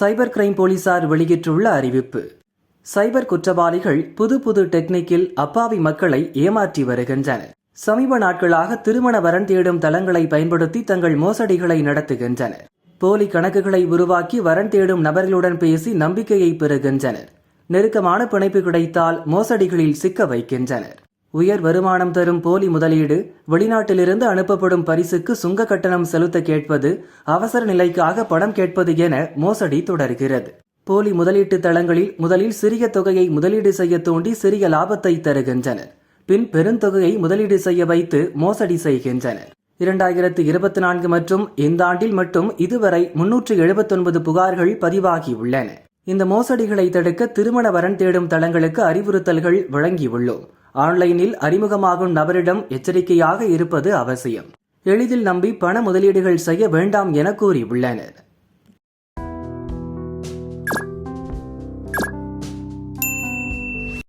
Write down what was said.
cyber crime போலீசார் வெளியிட்டுள்ள அறிவிப்பு. சைபர் குற்றவாளிகள் புது புது டெக்னிக்கில் அப்பாவி மக்களை ஏமாற்றி வருகின்றனர். சமீப நாட்களாக திருமண வரன் தேடும் தளங்களை பயன்படுத்தி தங்கள் மோசடிகளை நடத்துகின்றனர். போலி கணக்குகளை உருவாக்கி வரன் தேடும் நபர்களுடன் பேசி நம்பிக்கையை பெறுகின்றனர். நெருக்கமான பிணைப்பு கிடைத்தால் மோசடிகளில் சிக்க வைக்கின்றனர். உயர் வருமானம் தரும் போலி முதலீடு வெளிநாட்டிலிருந்து அனுப்பப்படும் பரிசுக்கு சுங்க கட்டணம் செலுத்த கேட்பது அவசர நிலைக்காக பணம் கேட்பது என மோசடி தொடர்கிறது. போலி முதலீட்டு தளங்களில் முதலில் சிறிய தொகையை முதலீடு செய்ய தூண்டி சிறிய லாபத்தை தருகின்றனர். பின் பெருந்தொகையை முதலீடு செய்ய வைத்து மோசடி செய்கின்றனர். இரண்டாயிரத்து இருபத்தி நான்கு மற்றும் இந்த ஆண்டில் மட்டும் இதுவரை முன்னூற்று எழுபத்தொன்பது புகார்கள் பதிவாகியுள்ளன இந்த மோசடிகளை தடுக்க திருமண வரன் தேடும் தளங்களுக்கு அறிவுறுத்தல்கள் வழங்கியுள்ளோம். ஆன்லைனில் அறிமுகமாகும் நபரிடம் எச்சரிக்கையாக இருப்பது அவசியம். எளிதில் நம்பி பண முதலீடுகள் செய்ய வேண்டாம் என கூறியுள்ளனர்.